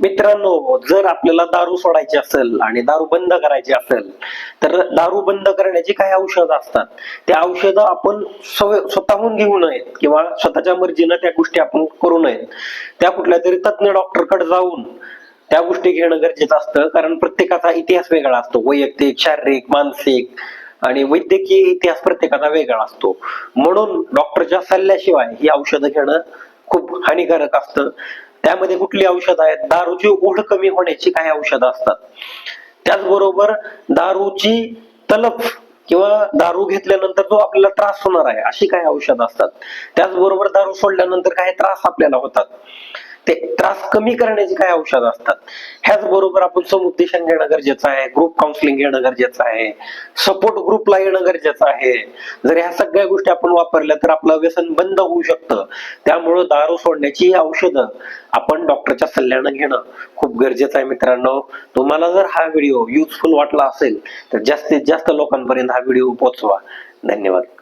मित्रांनो जर आपल्याला दारू सोडायची असेल आणि दारू बंद करायची असेल तर दारू बंद करण्याची काही औषधं असतात. ते औषधं आपण स्वतःहून घेऊ नयेत किंवा स्वतःच्या मर्जीनं त्या गोष्टी आपण करू नयेत. त्या कुठल्या तरी तज्ञ डॉक्टरकडे जाऊन त्या गोष्टी घेणं गरजेचं असतं कारण प्रत्येकाचा इतिहास वेगळा असतो. वैयक्तिक शारीरिक मानसिक आणि वैद्यकीय इतिहास प्रत्येकाचा वेगळा असतो. म्हणून डॉक्टरच्या सल्ल्याशिवाय ही औषधं घेणं खूप हानिकारक असतं. त्यामध्ये कुठली औषधं आहेत? दारूची ओढ कमी होण्याची काही औषधं असतात. त्याचबरोबर दारूची तलफ किंवा दारू घेतल्यानंतर जो आपल्याला त्रास होणार आहे अशी काही औषधं असतात. त्याचबरोबर दारू सोडल्यानंतर काही त्रास आपल्याला होतात. त्रास कमी करण्याची काय औषधं असतात? ह्याच बरोबर आपण समुपदेशन घेणं गरजेचं आहे ग्रुप काउन्सिलिंग घेणं गरजेचं आहे सपोर्ट ग्रुपला येणं गरजेचं आहे. जर ह्या सगळ्या गोष्टी आपण वापरल्या तर आपलं व्यसन बंद होऊ शकतं. त्यामुळं दारू सोडण्याची ही औषधं आपण डॉक्टरच्या सल्ल्यानं घेणं खूप गरजेचं आहे मित्रांनो. तुम्हाला जर हा व्हिडिओ युजफुल वाटला असेल तर जास्तीत जास्त लोकांपर्यंत हा व्हिडिओ पोहोचवा. धन्यवाद.